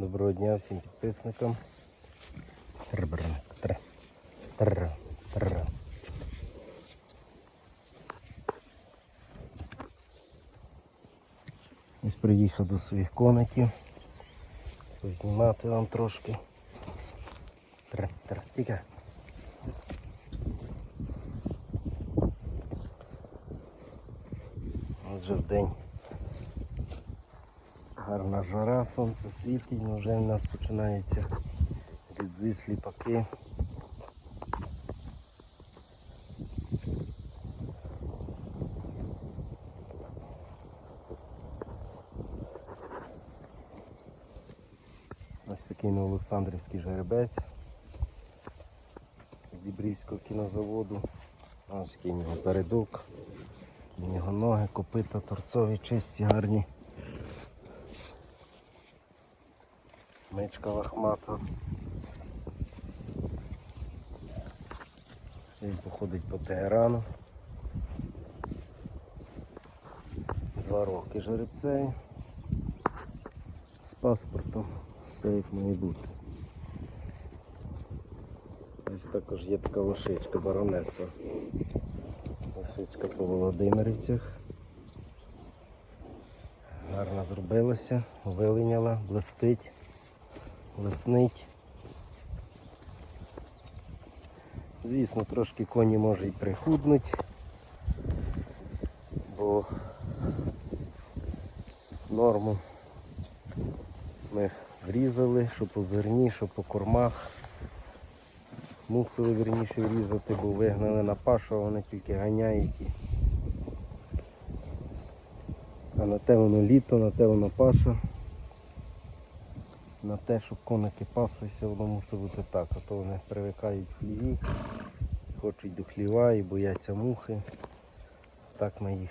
Доброго дня всім підписникам. Ось приїхав до своїх коників. Познімати вам трошки. Тр, тр, тіка. Ось вже в день гарна жара, сонце світить, вже в нас починаються рідзи, сліпаки. Ось такий Новоолександрівський жеребець з Дібрівського кінозаводу. Ось який у нього передок, у нього ноги, копита, торцові, чисті, гарні. Мичка лохмата. Він походить по Тегерану. Два роки жеребцей. З паспортом. Як має бути. Ось також є така лошичка, баронеса. Лошичка по Володимирівцях. Гарно зробилася, вилиняла, блистить лиснить. Звісно, трошки коні може і прихуднуть, бо норму ми врізали, що по зерні, що по кормах. Мусили верніше врізати, бо вигнали на пашу, а вони тільки ганяють. А на те воно літо, на те воно паша на те, щоб коники паслися, воно мусить бути так, а то вони привикають хліві, хочуть до хліва і бояться мухи. Так ми їх.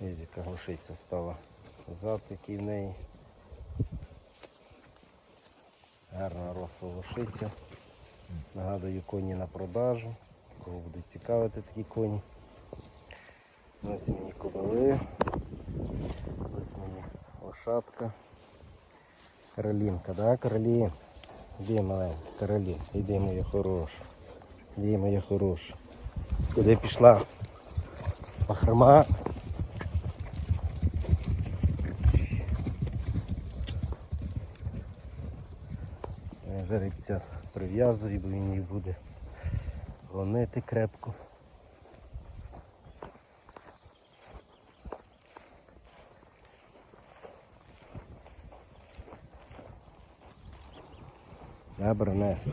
Ось яка глушиця стала. Зад який в неї. Гарна росла лошиця. Нагадую, коні на продажу. Кого будуть цікавити такі коні. Ось мені кобили. Ось мені лошадка. Каролінка, да, Каролін? Іди, маленька, Каролін, іди моя хороша. Іди, моя хороша. Куди пішла? Бахрома. Я Жеребця прив'язую, бо він їх буде гонити крепко. Добре, нес.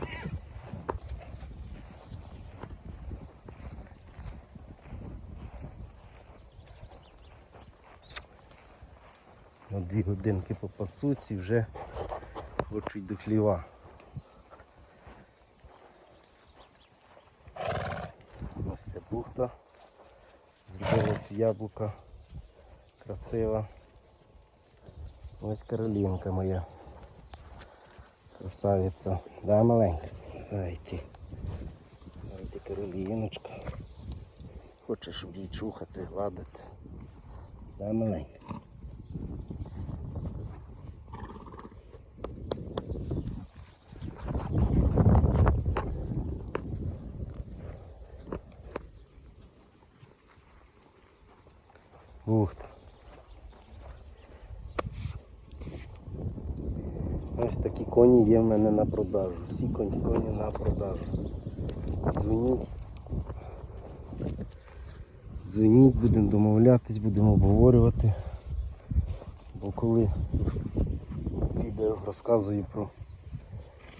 На дві годинки попасуться і вже хочуть до хліва. Ось ця бухта. Зробилась яблука. Красива. Ось Каролінка моя. Красавиця. Да, маленька. Дай ти. Ай ти Кароліночка. Хочеш щоб її чухати, гладити. Да, маленька. Бухта. Ось такі коні є в мене на продажу. Всі коні, коні на продажу. Дзвоніть. Дзвоніть, будемо домовлятись, будемо обговорювати. Бо коли відео розказую про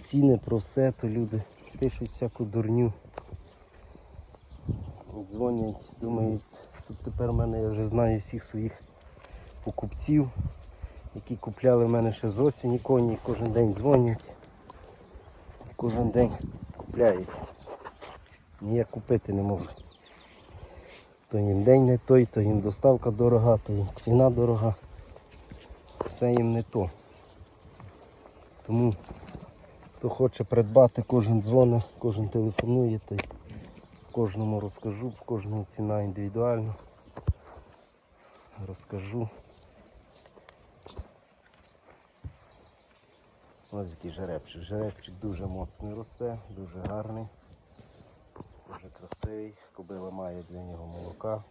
ціни, про все, то люди пишуть всяку дурню. Дзвонять, думають, тут тепер в мене я вже знаю всіх своїх покупців які купляли в мене ще з осені коні, кожен день дзвонять, кожен день купляють. Ніяк купити не можуть. То їм день не той, то їм доставка дорога, то їм ціна дорога. Все їм не то. Тому хто хоче придбати, кожен дзвонить, кожен телефонує, то кожному розкажу, в кожного ціна індивідуальна. Розкажу. Ось який жеребчик. Жеребчик дуже моцний росте, дуже гарний, дуже красивий. Кобила має для нього молока.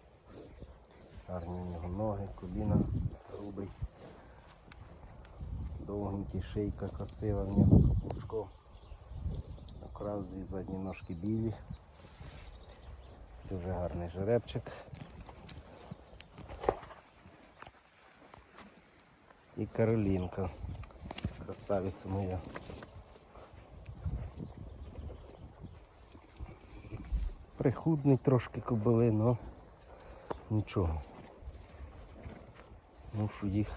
Гарні в нього ноги, коліна, грубий. Довгенький шийка красива в нього, каблучко. Якраз дві задні ножки білі. Дуже гарний жеребчик. І Каролінка. Красавиця моя. Прихудний трошки кобили, але нічого. Мушу їх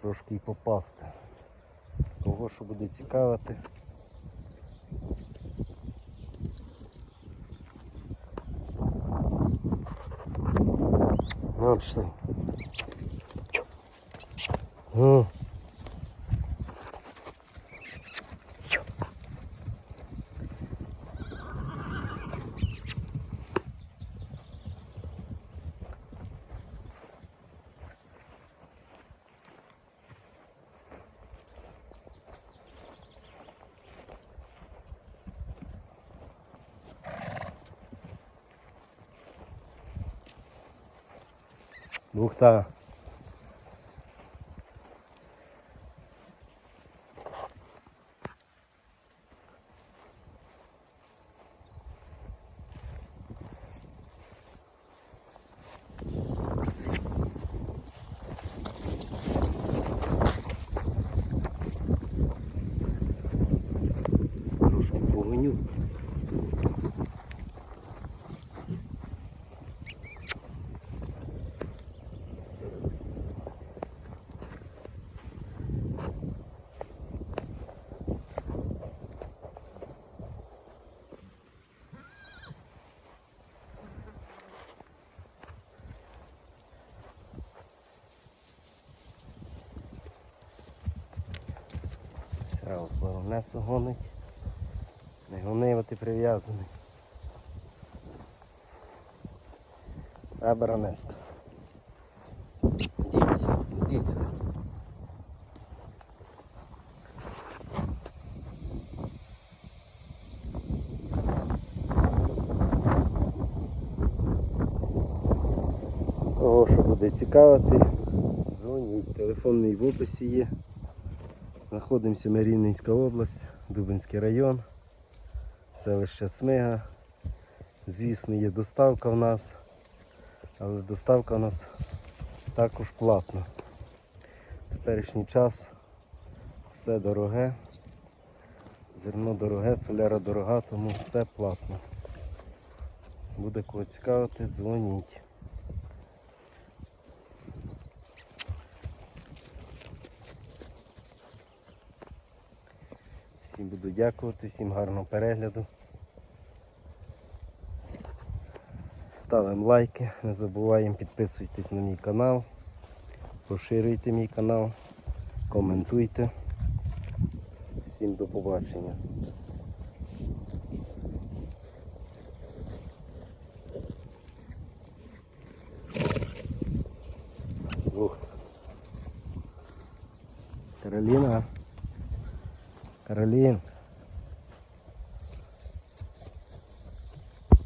трошки і попасти. Кого що буде цікавити. Ну, пішли. Ну. Бухта. Трошки погоню. Сразу баронесу гонить. Не гони, бо ти прив'язаний. А баронеска. Ідіть. Кого що буде цікавити, дзвоніть. Телефонний в описі є. Знаходимося ми Рівненська область, Дубинський район, селище Смига. Звісно, є доставка в нас, але доставка в нас також платна. В теперішній час все дороге, зерно дороге, соляра дорога, тому все платно. Буде кого цікавити, дзвоніть. Всім буду дякувати, всім гарного перегляду. Ставимо лайки, не забуваємо підписуйтесь на мій канал, поширюйте мій канал, коментуйте. Всім до побачення. Ух. Кароліна. Каролін.